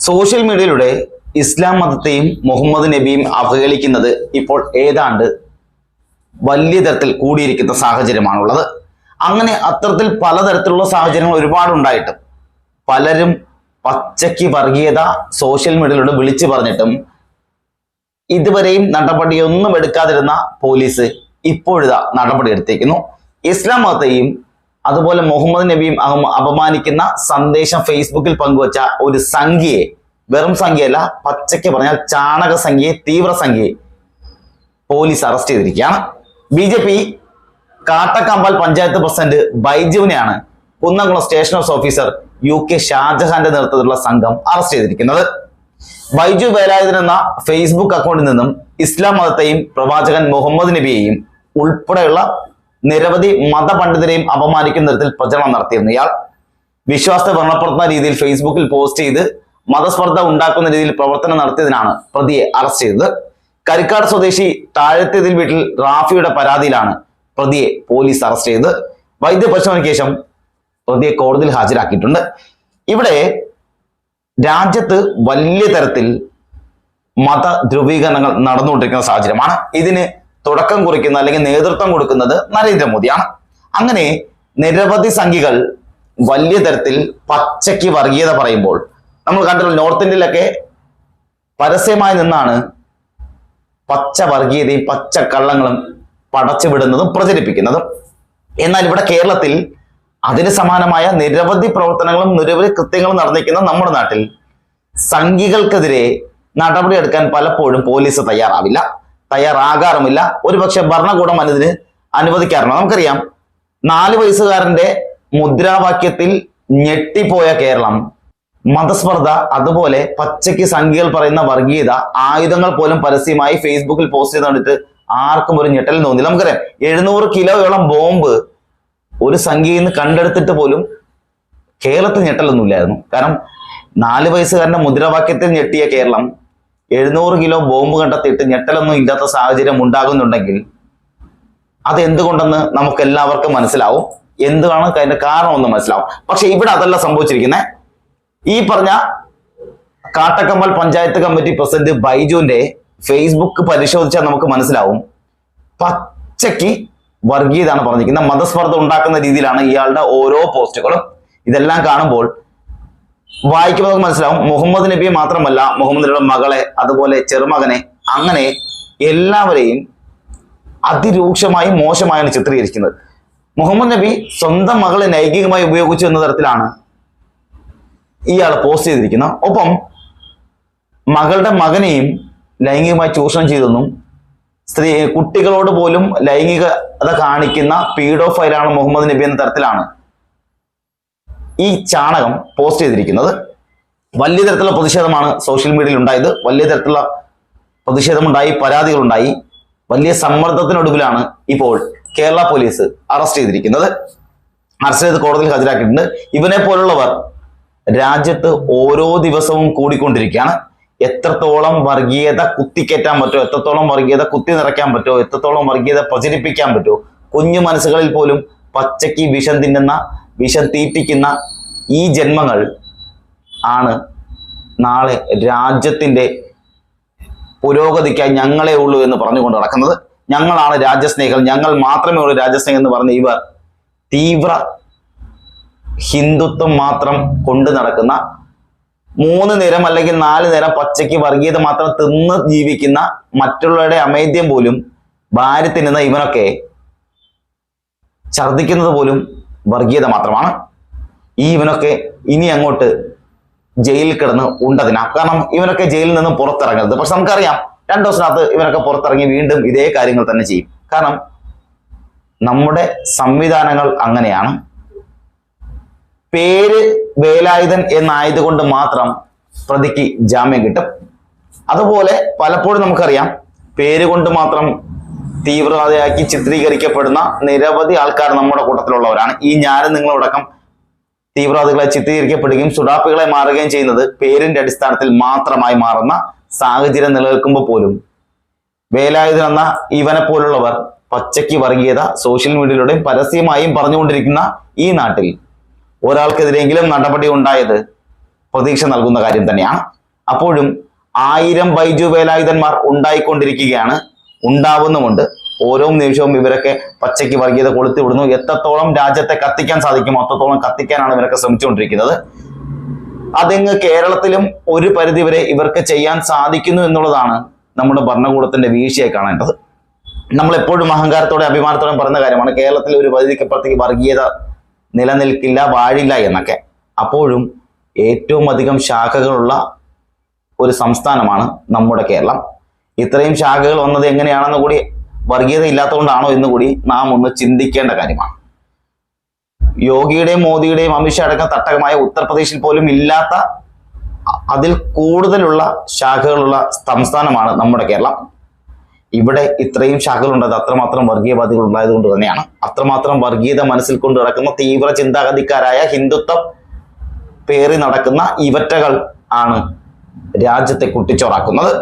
Social മീഡിയയിലൂടെ ഇസ്ലാം മതത്തെയും മുഹമ്മദ് നബിയും അവഹേളിക്കുന്നത് ഇപ്പോൾ ഏതാണ്ട് വലിയ തരത്തിൽ കൂടിയിരിക്കുന്ന സാഹചര്യമാണുള്ളത്. അങ്ങനെ അത്തരത്തിൽ പലതരത്തിലുള്ള സാഹചര്യങ്ങൾ ഒരുപാടുണ്ടായിട്ടും പലരും പച്ചയ്ക്ക് വർഗീയത സോഷ്യൽ മീഡിയയിലൂടെ വിളിച്ചു പറഞ്ഞിട്ടും ഇതുവരെയും നടപടിയൊന്നും എടുക്കാതിരുന്ന പോലീസ് ഇപ്പോഴിതാ നടപടി എടുത്തിരിക്കുന്നു ഇസ്ലാം മതത്തെയും അതുപോലെ മുഹമ്മദ് നബിയും അപമാനിക്കുന്ന സന്ദേശം ഫേസ്ബുക്കിൽ പങ്കുവച്ച ഒരു സംഖ്യയെ വെറും സംഖ്യയല്ല പച്ചയ്ക്ക് പറഞ്ഞാൽ ചാണക സംഖ്യയെ തീവ്ര സംഖ്യയെ പോലീസ് അറസ്റ്റ് ചെയ്തിരിക്കുകയാണ്. B J P Kattakambal panchayat president ബൈജുവിനെയാണ് Kunnamkulam station house officer U K ഷാജഹാന്റെ നേതൃത്വത്തിലുള്ള സംഘം അറസ്റ്റ് ചെയ്തിരിക്കുന്നത്. ബൈജു വേലായുധൻ എന്ന ഫേസ്ബുക്ക് അക്കൗണ്ടിൽ നിന്നും ഇസ്ലാം മതത്തെയും പ്രവാചകൻ മുഹമ്മദ് നബിയെയും ഉൾപ്പെടെയുള്ള നിരവധി മതപണ്ഡിതരെയും അപമാനിക്കുന്ന തരത്തിൽ പ്രചരണം നടത്തിയിരുന്നു. ഇയാൾ വിശ്വാസത്തെ വ്രണപ്പെടുത്തുന്ന രീതിയിൽ ഫേസ്ബുക്കിൽ പോസ്റ്റ് ചെയ്ത് മതസ്പർദ്ധ ഉണ്ടാക്കുന്ന രീതിയിൽ പ്രവർത്തനം നടത്തിയതിനാണ് പ്രതിയെ അറസ്റ്റ് ചെയ്തത്. കരിക്കാട് സ്വദേശി താഴത്തേതിൽ വീട്ടിൽ റാഫിയുടെ പരാതിയിലാണ് പ്രതിയെ പോലീസ് അറസ്റ്റ് ചെയ്തത്. വൈദ്യപരിശോധനയ്ക്ക് ശേഷം പ്രതിയെ കോടതിയിൽ ഹാജരാക്കിയിട്ടുണ്ട്. ഇവിടെ രാജ്യത്ത് വലിയ തരത്തിൽ മത ധ്രുവീകരണങ്ങൾ നടന്നുകൊണ്ടിരിക്കുന്ന സാഹചര്യമാണ്. ഇതിന് തുടക്കം കുറിക്കുന്ന അല്ലെങ്കിൽ നേതൃത്വം കൊടുക്കുന്നത് നരേന്ദ്രമോദിയാണ് അങ്ങനെ നിരവധി സംഖ്യകൾ വലിയ തരത്തിൽ പച്ചയ്ക്ക് വർഗീയത പറയുമ്പോൾ നമ്മൾ കണ്ടല്ലോ നോർത്ത് ഇന്ത്യയിലൊക്കെ പരസ്യമായി നിന്നാണ് പച്ച വർഗീയതയും പച്ച കള്ളങ്ങളും പടച്ചുവിടുന്നതും പ്രചരിപ്പിക്കുന്നതും. എന്നാൽ ഇവിടെ കേരളത്തിൽ അതിന് സമാനമായ നിരവധി പ്രവർത്തനങ്ങളും നിരവധി കൃത്യങ്ങളും നടന്നിരിക്കുന്ന നമ്മുടെ നാട്ടിൽ സംഘികൾക്കെതിരെ നടപടിയെടുക്കാൻ പലപ്പോഴും പോലീസ് തയ്യാറാവില്ല. തയ്യാറാകാറുമില്ല. ഒരുപക്ഷെ ഭരണകൂടം അതിന് അനുവദിക്കാറുണ്ട്. നമുക്കറിയാം നാല് വയസ്സുകാരന്റെ മുദ്രാവാക്യത്തിൽ ഞെട്ടിപ്പോയ കേരളം. മതസ്പർദ്ധ അതുപോലെ പച്ചയ്ക്ക് സംഖ്യകൾ പറയുന്ന വർഗീയത ആയുധങ്ങൾ പോലും പരസ്യമായി ഫേസ്ബുക്കിൽ പോസ്റ്റ് ചെയ്ത് കണ്ടിട്ട് ആർക്കും ഒരു ഞെട്ടൽ തോന്നില്ല. നമുക്കറിയാം എഴുന്നൂറ് കിലോയോളം ബോംബ് ഒരു സംഖ്യയിൽ നിന്ന് കണ്ടെടുത്തിട്ട് പോലും കേരളത്തിൽ ഞെട്ടലൊന്നുമില്ലായിരുന്നു. കാരണം നാല് വയസ്സുകാരന്റെ മുദ്രാവാക്യത്തിൽ ഞെട്ടിയ കേരളം എഴുന്നൂറ് കിലോ ബോംബ് കണ്ടെത്തിയിട്ട് ഞെട്ടലൊന്നും ഇല്ലാത്ത സാഹചര്യം ഉണ്ടാകുന്നുണ്ടെങ്കിൽ അത് എന്തുകൊണ്ടെന്ന് നമുക്ക് എല്ലാവർക്കും മനസ്സിലാവും. എന്താണ് അതിന്റെ കാരണമെന്ന് മനസ്സിലാവും. പക്ഷെ ഇവിടെ അതല്ല സംഭവിച്ചിരിക്കുന്നത്. ഈ പറഞ്ഞ കാട്ടക്കമ്മൽ പഞ്ചായത്ത് കമ്മിറ്റി പ്രസിഡന്റ് ബൈജുവിന്റെ ഫേസ്ബുക്ക് പരിശോധിച്ചാൽ നമുക്ക് മനസ്സിലാവും. പച്ചയ്ക്ക് വർഗീയതാണ് പറഞ്ഞിരിക്കുന്നത്. മതസ്പർദ്ധ ഉണ്ടാക്കുന്ന രീതിയിലാണ് ഇയാളുടെ ഓരോ പോസ്റ്റുകളും. ഇതെല്ലാം കാണുമ്പോൾ വായിക്കുമ്പോൾ നമുക്ക് മനസ്സിലാവും. മുഹമ്മദ് നബിയെ മാത്രമല്ല മുഹമ്മദ് നബിയുടെ മകളെ അതുപോലെ ചെറുമകനെ അങ്ങനെ എല്ലാവരെയും അതിരൂക്ഷമായി മോശമായാണ് ചിത്രീകരിക്കുന്നത്. മുഹമ്മദ് നബി സ്വന്തം മകളെ ലൈംഗികമായി ഉപയോഗിച്ചു എന്ന തരത്തിലാണ് ഇയാൾ പോസ്റ്റ് ചെയ്തിരിക്കുന്നത്. ഒപ്പം മകളുടെ മകനെയും ലൈംഗികമായി ചൂഷണം ചെയ്തെന്നും സ്ത്രീ കുട്ടികളോട് പോലും ലൈംഗികത കാണിക്കുന്ന പീഡോഫൈലാണ് മുഹമ്മദ് നബി എന്ന തരത്തിലാണ്. ഈ ചാണകം പോസ്റ്റ് ചെയ്തിരിക്കുന്നത്. വലിയ തരത്തിലുള്ള പ്രതിഷേധമാണ് സോഷ്യൽ മീഡിയയിൽ ഉണ്ടായത്. വലിയ തരത്തിലുള്ള പ്രതിഷേധമുണ്ടായി പരാതികളുണ്ടായി. വലിയ സമ്മർദ്ദത്തിനൊടുവിലാണ് ഇപ്പോൾ കേരള പോലീസ് അറസ്റ്റ് ചെയ്തിരിക്കുന്നത്. അറസ്റ്റ് ചെയ്ത് കോടതിയിൽ ഹാജരാക്കിയിട്ടുണ്ട്. ഇവനെ പോലുള്ളവർ രാജ്യത്ത് ഓരോ ദിവസവും കൂടിക്കൊണ്ടിരിക്കുകയാണ്. എത്രത്തോളം വർഗീയത കുത്തിക്കയറ്റാൻ പറ്റുമോ എത്രത്തോളം വർഗീയത കുത്തി നിറയ്ക്കാൻ പറ്റുമോ എത്രത്തോളം വർഗീയത പ്രചരിപ്പിക്കാൻ പറ്റുമോ കുഞ്ഞു മനസ്സുകളിൽ പോലും പച്ചയ്ക്ക് വിഷം തിന്നുന്ന വിഷം തീറ്റിക്കുന്ന ഈ ജന്മങ്ങൾ ആണ് നാളെ രാജ്യത്തിന്റെ പുരോഗതിക്കായി ഞങ്ങളെ ഉള്ളൂ എന്ന് പറഞ്ഞുകൊണ്ട് നടക്കുന്നത്. ഞങ്ങളാണ് രാജ്യസ്നേഹികൾ. ഞങ്ങൾ മാത്രമേ ഉള്ളൂ രാജ്യസ്നേഹം എന്ന് പറഞ്ഞ ഇവർ തീവ്ര ഹിന്ദുത്വം മാത്രം കൊണ്ടു നടക്കുന്ന മൂന്ന് നേരം അല്ലെങ്കിൽ നാല് നേരം പച്ചയ്ക്ക് വർഗീയത മാത്രം തിന്ന് ജീവിക്കുന്ന മറ്റുള്ളവരുടെ അമേദ്യം പോലും ഭാര്യ തിന്നുന്ന ഇവനൊക്കെ ഛർദിക്കുന്നത് പോലും വർഗീയത മാത്രമാണ്. ഈ ഇവനൊക്കെ ഇനി അങ്ങോട്ട് ജയിലിൽ കിടന്ന് ഉണ്ടതിനാ. കാരണം ഇവനൊക്കെ ജയിലിൽ നിന്നും പുറത്തിറങ്ങരുത്. പക്ഷെ നമുക്കറിയാം രണ്ടു ദിവസത്തിനകത്ത് ഇവനൊക്കെ പുറത്തിറങ്ങി വീണ്ടും ഇതേ കാര്യങ്ങൾ തന്നെ ചെയ്യും. കാരണം നമ്മുടെ സംവിധാനങ്ങൾ അങ്ങനെയാണ്. പേര് വേലായുധൻ എന്നായതുകൊണ്ട് മാത്രം പ്രതിക്ക് ജാമ്യം കിട്ടും. അതുപോലെ പലപ്പോഴും നമുക്കറിയാം പേര് കൊണ്ട് മാത്രം തീവ്രവാദിയാക്കി ചിത്രീകരിക്കപ്പെടുന്ന നിരവധി ആൾക്കാർ നമ്മുടെ കൂട്ടത്തിലുള്ളവരാണ്. ഈ ഞാനും നിങ്ങളോടക്കം തീവ്രവാദികളെ ചിത്രീകരിക്കപ്പെടുകയും സുഡാപ്പികളെ മാറുകയും ചെയ്യുന്നത് പേരിന്റെ അടിസ്ഥാനത്തിൽ മാത്രമായി മാറുന്ന സാഹചര്യം നിലനിൽക്കുമ്പോൾ പോലും. വേലായുധൻ എന്ന ഇവനെ പോലുള്ളവർ പച്ചയ്ക്ക് വർഗീയത സോഷ്യൽ മീഡിയയിലൂടെയും പരസ്യമായും പറഞ്ഞുകൊണ്ടിരിക്കുന്ന ഈ നാട്ടിൽ ഒരാൾക്കെതിരെങ്കിലും നടപടി ഉണ്ടായത് പ്രതീക്ഷ നൽകുന്ന കാര്യം തന്നെയാണ്. അപ്പോഴും ആയിരം ബൈജു വേലായുധന്മാർ ഉണ്ടായിക്കൊണ്ടിരിക്കുകയാണ് ഉണ്ടാവുന്നുമുണ്ട്. ഓരോ നിമിഷവും ഇവരൊക്കെ പച്ചയ്ക്ക് വർഗീയത കൊളുത്തി വിടുന്നു എത്രത്തോളം രാജ്യത്തെ കത്തിക്കാൻ സാധിക്കും അത്രത്തോളം കത്തിക്കാനാണ് ഇവരൊക്കെ ശ്രമിച്ചുകൊണ്ടിരിക്കുന്നത്. അതിങ്ങ് കേരളത്തിലും ഒരു പരിധി വരെ ഇവർക്ക് ചെയ്യാൻ സാധിക്കുന്നു എന്നുള്ളതാണ് നമ്മുടെ ഭരണകൂടത്തിന്റെ വീഴ്ചയെ കാണേണ്ടത്. നമ്മൾ എപ്പോഴും അഹങ്കാരത്തോടെ അഭിമാനത്തോടെ പറയുന്ന കാര്യമാണ് കേരളത്തിൽ ഒരു പരിധിക്കപ്പുറത്തേക്ക് വർഗീയത നിലനിൽക്കില്ല വാഴില്ല എന്നൊക്കെ. അപ്പോഴും ഏറ്റവും അധികം ശാഖകളുള്ള ഒരു സംസ്ഥാനമാണ് നമ്മുടെ കേരളം. ഇത്രയും ശാഖകൾ വന്നത് എങ്ങനെയാണെന്ന് കൂടി വർഗീയത ഇല്ലാത്തതുകൊണ്ടാണോ എന്ന് കൂടി നാം ഒന്ന് ചിന്തിക്കേണ്ട കാര്യമാണ്. യോഗിയുടെയും മോദിയുടെയും അമിത്ഷാ അടക്കം തട്ടകമായ ഉത്തർപ്രദേശിൽ പോലും ഇല്ലാത്ത അതിൽ കൂടുതലുള്ള ശാഖകളുള്ള സംസ്ഥാനമാണ് നമ്മുടെ കേരളം. ഇവിടെ ഇത്രയും ശാഖകളുണ്ടത് അത്രമാത്രം വർഗീയവാദികൾ ഉണ്ടായത് കൊണ്ട് തന്നെയാണ്. അത്രമാത്രം വർഗീയത മനസ്സിൽ കൊണ്ട് നടക്കുന്ന തീവ്ര ചിന്താഗതിക്കാരായ ഹിന്ദുത്വം പേറി നടക്കുന്ന ഇവറ്റകൾ ആണ് രാജ്യത്തെ കുട്ടിച്ചോറാക്കുന്നത്.